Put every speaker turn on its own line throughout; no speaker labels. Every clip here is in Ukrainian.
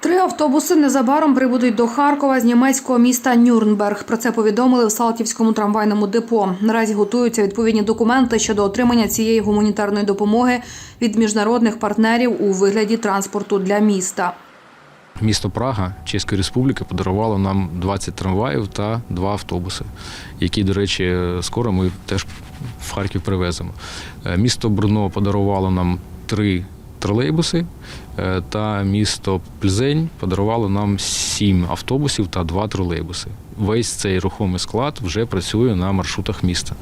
Три автобуси незабаром прибудуть до Харкова з німецького міста Нюрнберг. Про це повідомили в Салтівському трамвайному депо. Наразі готуються відповідні документи щодо отримання цієї гуманітарної допомоги від міжнародних партнерів у вигляді транспорту для міста.
Місто Прага Чеської Республіки подарувало нам 20 трамваїв та два автобуси, які, до речі, скоро ми теж в Харків привеземо. Е, Місто Брно подарувало нам три тролейбуси, е, та місто Пльзень подарувало нам сім автобусів та два тролейбуси. Весь цей рухомий склад вже працює на маршрутах міста.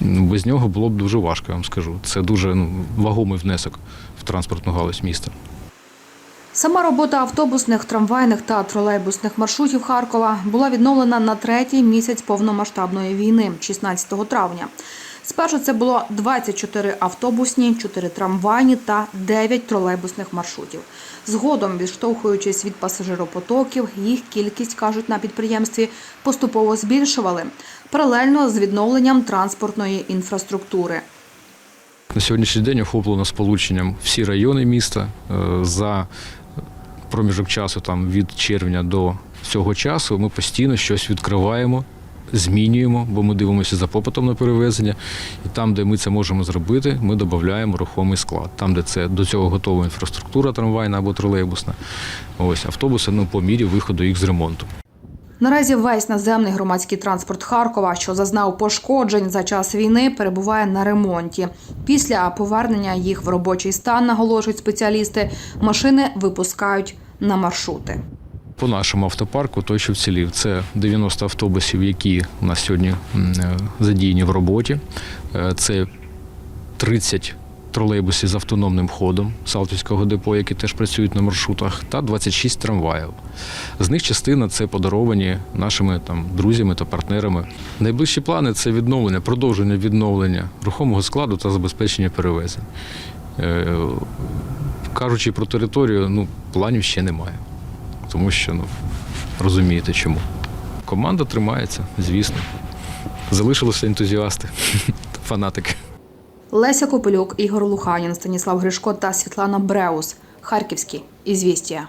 Без нього було б дуже важко, я вам скажу. Це дуже ну, вагомий внесок в транспортну галузь міста.
Сама робота автобусних, трамвайних та тролейбусних маршрутів Харкова була відновлена на третій місяць повномасштабної війни, 16 травня. Спершу це було 24 автобусні, 4 трамвайні та 9 тролейбусних маршрутів. Згодом, відштовхуючись від пасажиропотоків, їх кількість, кажуть на підприємстві, поступово збільшували паралельно з відновленням транспортної інфраструктури.
На сьогоднішній день охоплено сполученням всі райони міста Е, за проміжок часу, там від червня до цього часу, ми постійно щось відкриваємо. Змінюємо, бо ми дивимося за попитом на перевезення, і там, де ми це можемо зробити, ми додаємо рухомий склад. Там, де це до цього готова інфраструктура трамвайна або тролейбусна, ось автобуси ну, по мірі виходу їх з ремонту.
Наразі весь наземний громадський транспорт Харкова, що зазнав пошкоджень за час війни, перебуває на ремонті. Після повернення їх в робочий стан, наголошують спеціалісти, машини випускають на маршрути.
По нашому автопарку той, що вцілів, це 90 автобусів, які у нас сьогодні е, задіяні в роботі. Е, Це 30 тролейбусів з автономним ходом Салтівського депо, які теж працюють на маршрутах, та 26 трамваїв. З них частина це подаровані нашими там друзями та партнерами. Найближчі плани це відновлення, продовження відновлення рухомого складу та забезпечення перевезень. Е, Кажучи про територію, ну планів ще немає тому що ну розумієте чому. Команда тримається, звісно. Залишилися ентузіасти, фанатики.
Леся Копилюк, Ігор Луханін, Станіслав Гришко та Світлана Бреус. Харківські. Ізвістія.